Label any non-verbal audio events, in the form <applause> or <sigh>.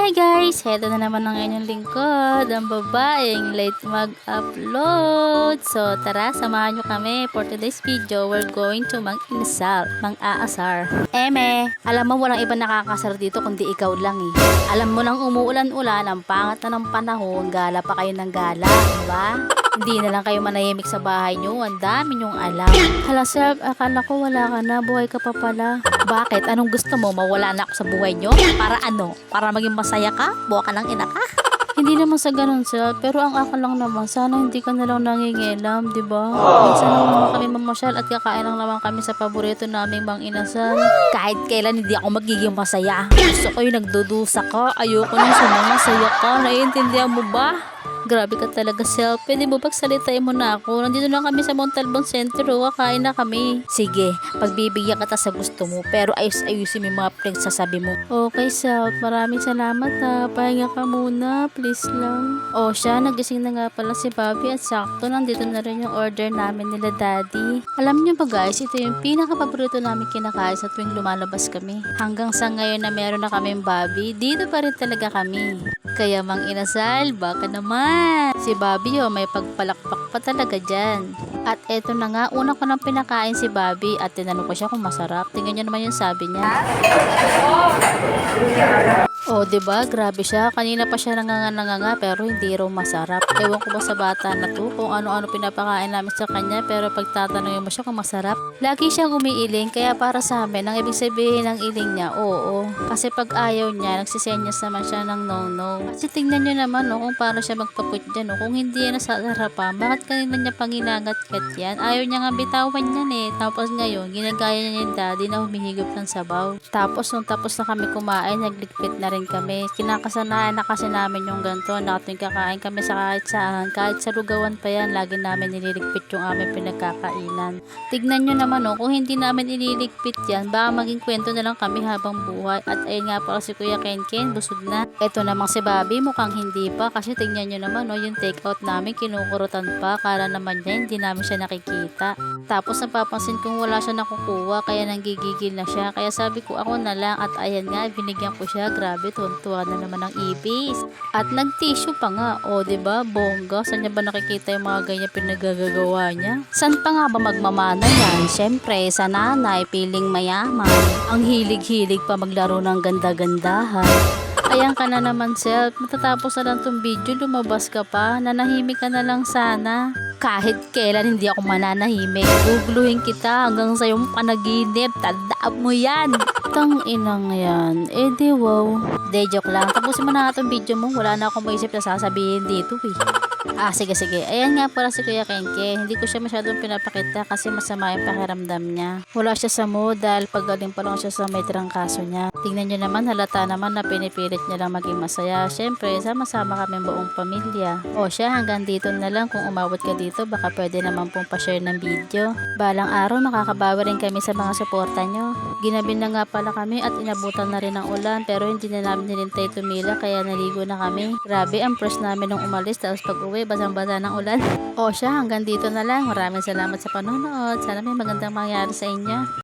Hi guys! Heto na naman ang inyong lingkod, ang babaeng late mag-upload. So tara, samahan nyo kami. For today's video, we're going to mang-inasal, mang-aasar. Eme, alam mo walang iba nakakasar dito kundi ikaw lang eh. Alam mo nang umuulan-ulan, ang pangat na ng panahon, gala pa kayo ng gala, di ba? Hindi na lang kayo manahimik sa bahay nyo. Ang dami nyong alam. Hala, sir, akala ko wala ka na. Buhay ka pa pala. Bakit? Anong gusto mo? Mawala na ako sa buhay nyo? Para ano? Para maging masaya ka? Buha ka ng ina ka? <laughs> Hindi naman sa ganun, sir. Pero ang akal lang naman, sana hindi ka na lang nangingilam, di ba? Minsan lang naman kami mamasyal at kakain lang naman kami sa paborito naming bang inasal. Kahit kailan hindi ako magiging masaya. Gusto ko yung nagdudusa ka. Ayoko nang sumamasaya ka. Naiintindihan mo ba? Grabe ka talaga, Sel. Pwede mo pagsalitain mo na ako. Nandito na kami sa Montalbon Center. oh. Kakain na kami. Sige, pagbibigyan kita sa gusto mo. Pero ayos-ayusin mo yung mga pinagsasabi mo. Okay, Sel. Maraming salamat ha. Pahinga ka muna. Please lang. O siya, nagising na nga pala si Bobby at sakto nandito na rin yung order namin nila Daddy. Alam niyo ba guys, ito yung pinaka-paborito namin kinakain sa tuwing lumalabas kami. Hanggang sa ngayon na meron na kaming Bobby, dito pa rin talaga kami. Kaya mang inasal, baka naman. Si Bobby oh, may pagpalakpak pa talaga dyan. At eto na nga, una ko nang pinakain si Bobby at tinanong ko siya kung masarap. Tingnan niyo naman yung sabi niya. Oh, 'di ba? Grabe siya. Kanina pa siya nanganga pero hindi raw masarap. Ewan ko ba sa bata na 'to kung ano-ano pinapakain namin sa kanya pero pag tatanungin mo siya kung masarap, lagi siyang umiiling kaya para sa amin ang ibig sabihin ng iling niya, oo. Kasi pag ayaw niya, nagsisenyas naman siya ng no-no. Kasi tingnan niyo naman no, kung paano siya magpaput dyan no. Kung hindi yan nasa harapan, bakit kanina niya panginangat-kat yan? Ayaw niya nga bitawan yan eh. Tapos ngayon, ginagaya niya yung daddy na humihigop ng sabaw. Tapos nung tapos na kami kumain, nagligpit na rin kami. Kinakasanayan na kasi namin yung ganito. Natin kakain kami sa kahit saan. Kahit sa lugawan pa yan, lagi namin nililigpit yung aming pinagkakainan. Tignan nyo naman oh, kung hindi namin ililigpit yan, baka maging kwento na lang kami habang buhay. At ayun nga pala si Kuya Ken Ken, busog na. Eto namang si Bobby, mukhang hindi pa. Kasi tignan nyo naman oh, yung take out namin, kinukurutan pa. Kala naman niya, hindi namin siya nakikita. Tapos napapansin kong wala siya nakukuha, kaya nanggigigil na siya. Kaya sabi ko ako na lang at ayan nga, binigyan ko siya. Grabe, tuntua na naman ng ibis. At nag-tissue pa nga. O, ba diba? Bongga. Saan niya ba nakikita yung mga ganyan pinagagagawa niya? Saan pa nga ba magmamana yan? Siyempre, sa nanay, piling mayaman. Ang hilig-hilig pa maglaro ng ganda-gandahan. Ayan ka na naman, Self. Matatapos na lang tong video, lumabas ka pa. Nanahimik ka na lang sana. Kahit kailan hindi ako mananahimik. Guguluhin kita hanggang sa yung panaginip. Tandaan mo yan. Tang inang yan. Eh di wow. De, joke lang. Tapusin mo na nga tong video mo. Wala na akong maisip na sasabihin dito eh. Ah, sige, sige. Ayan nga pala si Kuya Kenke. Hindi ko siya masyadong pinapakita kasi masama yung pakiramdam niya. Wala siya sa mood dahil pagaling pa lang siya sa may trangkaso niya. Tingnan niyo naman, halata naman na pinipilit niya lang maging masaya. Siyempre, sama-sama kami buong pamilya. O siya, hanggang dito na lang. Kung umabot ka dito, baka pwede naman pong pa-share ng video. Balang araw, makakabawi rin kami sa mga suporta nyo. Ginabi na nga pala kami at inabutan na rin ng ulan pero hindi na namin nilintay tumila kaya naligo na kami. Grabe, ang press namin nung umalis tapos pag uwi, basang-basa ng ulan. <laughs> O siya, hanggang dito na lang. Maraming salamat sa panonood. Sana may magandang mangyari sa inyo.